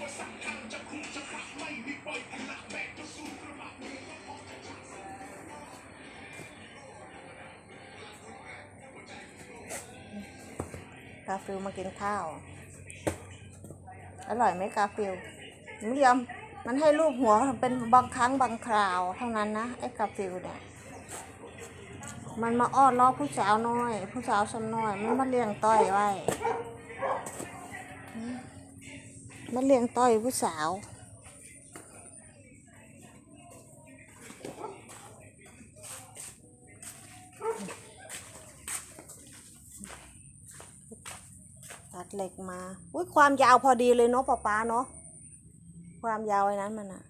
กาฟิลมากินข้าว อร่อยไหมกาฟิลไม่ยอมมันให้รูปหัวเป็นบางครั้งบางคราวเท่านั้นนะไอ้กาฟิลเนี่ยมันมาอ้อนล้อผู้สาวน้อย ผู้สาวสำน้อย มันมาเลี้ยงต้อยไว้ มาเลี้ยงต้อยผู้สาว ตัดเหล็กมา อุ้ยความยาวพอดีเลยเนาะป้าป๊าเนาะ ความยาวไอ้นั้นมันอะ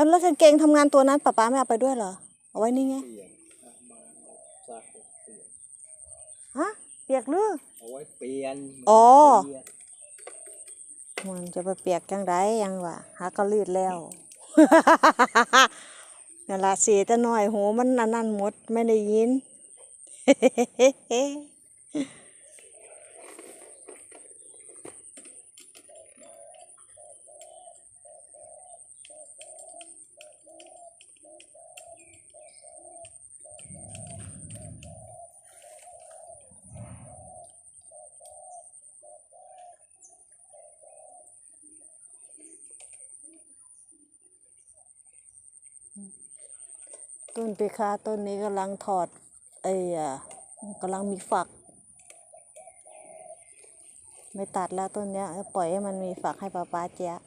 เอาแล้วกางเกงทำงานตัวนั้นป้าป๊าไม่เอาไปด้วยเหรอ เอาไว้นี่ไง เปลี่ยนเอามาเอาซักเปลี่ยนฮะ เปียกหรือ เอาไว้เปลี่ยนอ๋อ เปลี่ยนมันจะไปเปียกจังไรยังวะหาก็รีดแล้ว นั่นละเสียแต่น้อยโหมันอันนั่นหมดไม่ได้ยิน ต้นปีคาต้นนี้กำลังถอดไอ้อะกำลังมีฝัก ไม่ตัดแล้วต้นเนี้ยปล่อยให้มันมีฝักให้ป้าป้าเจ๊ะ